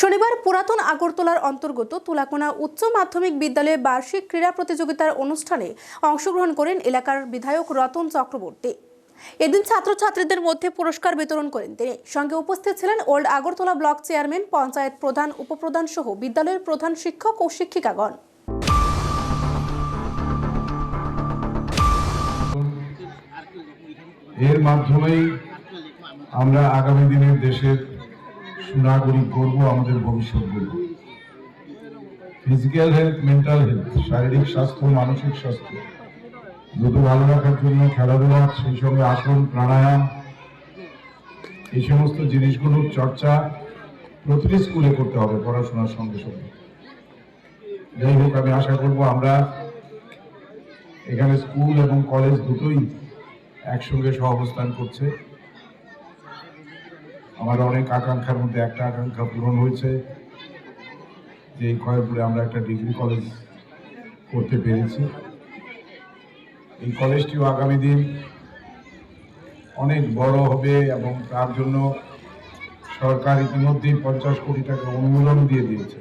শনিবার পুরাতন আগরতলার অন্তর্গত তুলাকোনা উচ্চ মাধ্যমিক বিদ্যালয়ে বার্ষিক ক্রীড়া প্রতিযোগিতার অনুষ্ঠানে অংশগ্রহণ করেন এলাকার বিধায়ক রতন চক্রবর্তী। এদিন ছাত্রছাত্রীদের মধ্যে পুরস্কার বিতরণ করেন তিনি। সঙ্গে উপস্থিত ছিলেন old Agartala block chairman, panchayat প্রধান, উপপ্রধান সহ বিদ্যালয়ের প্রধান শিক্ষক ও শিক্ষিকাগণ। এর মাধ্যমেই আমরা আগামী দিনের দেশের সুনাগরিক করব আমাদের ভবিষ্যৎ গড়ব ফিজিক্যাল হেলথ মেন্টাল হেলথ শারীরিক স্বাস্থ্য, মানসিক স্বাস্থ্য দুটো ভালো রাখার জন্য, খেলাধুলা, সেই সঙ্গে আসন, প্রাণায়াম, এই সমস্ত জিনিসগুলোর চর্চা প্রতিটি স্কুলে করতে হবে পড়াশোনার সঙ্গে সঙ্গে। যাই হোক, আমি আশা করব আমরা এখানে স্কুল এবং কলেজ দুটোই একসঙ্গে সহ অবস্থান করছে। আমার অনেক আকাঙ্ক্ষার মধ্যে একটা আকাঙ্ক্ষা পূরণ হয়েছে যে এই খয়েরপুরে আমরা একটা ডিগ্রি কলেজ করতে পেরেছি। এই কলেজটিও আগামী দিন অনেক বড় হবে এবং তার জন্য সরকার ইতিমধ্যেই পঞ্চাশ কোটি টাকা অনুমোদন দিয়ে দিয়েছে।